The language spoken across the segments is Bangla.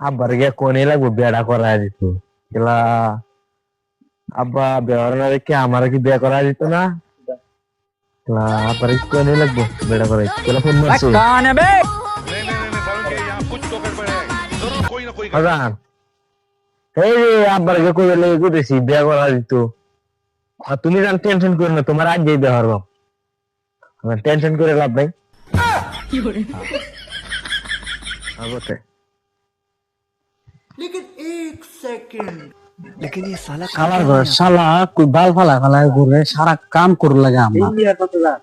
ಹಬ್ಬರಿಗೆ ಕೊನೆಲ್ಲ ಬೇಡ করাইতো ಇಲ್ಲ ಹಬ್ಬ ಬೇವರನಕ್ಕೆ আমারকে বিয়ে করাইতো না ಇಲ್ಲ ಹಬ್ಬರಿಗೆ ಕೊನೆ লাগবো ಬೇಡ করাইতো ಇಲ್ಲ ಫೋನ್ ಮಾಡ್ಸು. ಕಾನೆ ಬೇ! এই আব্বারকে কইলে কইতেছি বিয়ে করাইতো আর তুমি জান টেনশন করো না তোমার আজ যেতে পারব টেনশন করে লাভ নাই কি করে আগতে শালা ঘর শালা কই বাল ফালা ফালা ঘুরে সারা কাম করে লাগে আমরা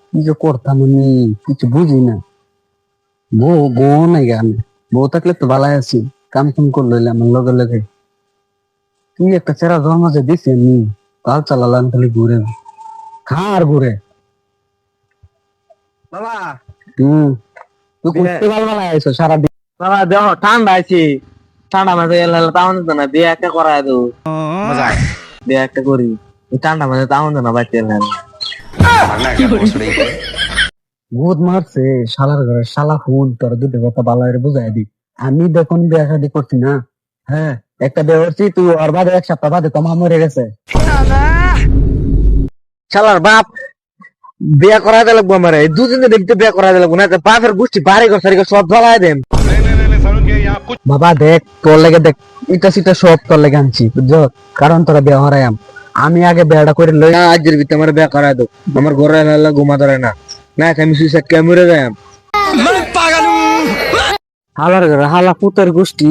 কি যে করতাম আমি কিছু বুঝি না বউ বউ নাই গে বউ থাকলে তো ভালাই আছি কাম কাম করে লইলে লগে লগে তুই একটা চেরা জন্ম যে দিছি আমি কাল চালালাম খালি ঘুরে খার ঘুরে বাবা হম তুই করতে ভালো ভালাই আইছো সারাদিন বাবা দেহ ঠান্ডা আছে ঠান্ডা মাঝে এলে তামন দিত না বিয়ে একটা করায় দো মজা। বিয়ে একটা করি। ঠান্ডা মাঝে দিত না বাচ্চা বহুত মারছে শালার ঘরে শালা ফুল তোর দুটো কথা ভালো বুঝাই দি আমি দেখুন বিয়া শাদি করছি না। হ্যাঁ একটা বিয়ে করছি তুই ওর বাদে এক সপ্তাহ বাদে তোমার মরে গেছে। শালার বাপ বিয়ে করাই দিলে আমার। এই দুদিনে দেখতে বিয়ে করাই দিলে না বাপের গোষ্ঠী বাড়ি ঘর সারি সব জ্বলাই দেন। বাবা দেখ তোর লেগে দেখ ইটা সিটা সব তোর লেগে আনছি বুঝছ? কারণ তোরা বিয়ে হরাইম আমি। আগে বিয়েটা করে লই না আজের ভিতরে আমার বিয়ে করাই দো। আমার ঘরে এলে ঘুমা ধরে না। না আমি সুইসাইড কে মরে যাই হালার ঘরে হালা পুতের গোষ্ঠী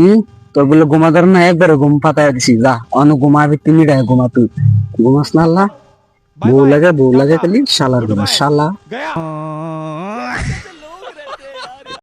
তোর বলে ঘুমাদার না একবারে ঘুম পাতায় দিছি যা অন ঘুমাবি তুমি রে ঘুমা তুই। ঘুমাস না আল্লাহ? বউ লাগে বউ লাগে খালি শালার ঘরে শালা।